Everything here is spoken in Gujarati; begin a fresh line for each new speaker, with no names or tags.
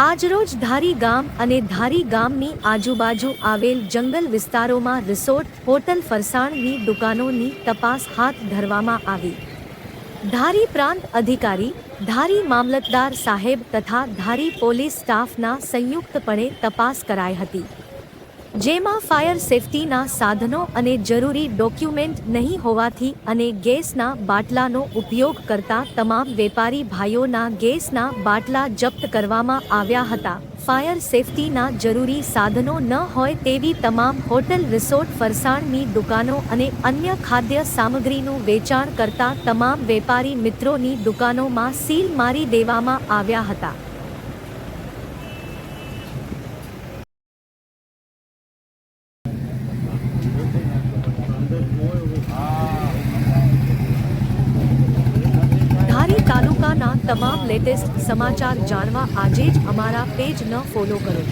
આજરોજ ધારી ગામ અને ધારી ગામની આજુબાજુ આવેલ જંગલ વિસ્તારોમાં રિસોર્ટ, હોટલ ફરસાણની દુકાનોની તપાસ હાથ ધરવામાં આવી. ધારી પ્રાંત અધિકારી, ધારી મામલતદાર સાહેબ તથા ધારી પોલીસ સ્ટાફના સંયુક્તપણે તપાસ કરાઈ હતી. જેમાં ફાયર સેફટીના સાધનો અને જરૂરી ડોક્યુમેન્ટ નહીં હોવાથી અને ગેસના બાટલાનો ઉપયોગ કરતા તમામ વેપારી ભાઈઓના ગેસના બાટલા જપ્ત કરવામાં આવ્યા હતા. ફાયર સેફટીના જરૂરી સાધનો ન હોય તેવી તમામ હોટલ રિસોર્ટ ફરસાણની દુકાનો અને અન્ય ખાદ્ય સામગ્રીનું વેચાણ કરતા તમામ વેપારી મિત્રોની દુકાનોમાં સીલ મારી દેવામાં આવ્યા હતા. ધારી તાલુકાના તમામ લેટેસ્ટ સમાચાર જાણવા આજે જ અમારા પેજને ફોલો કરો.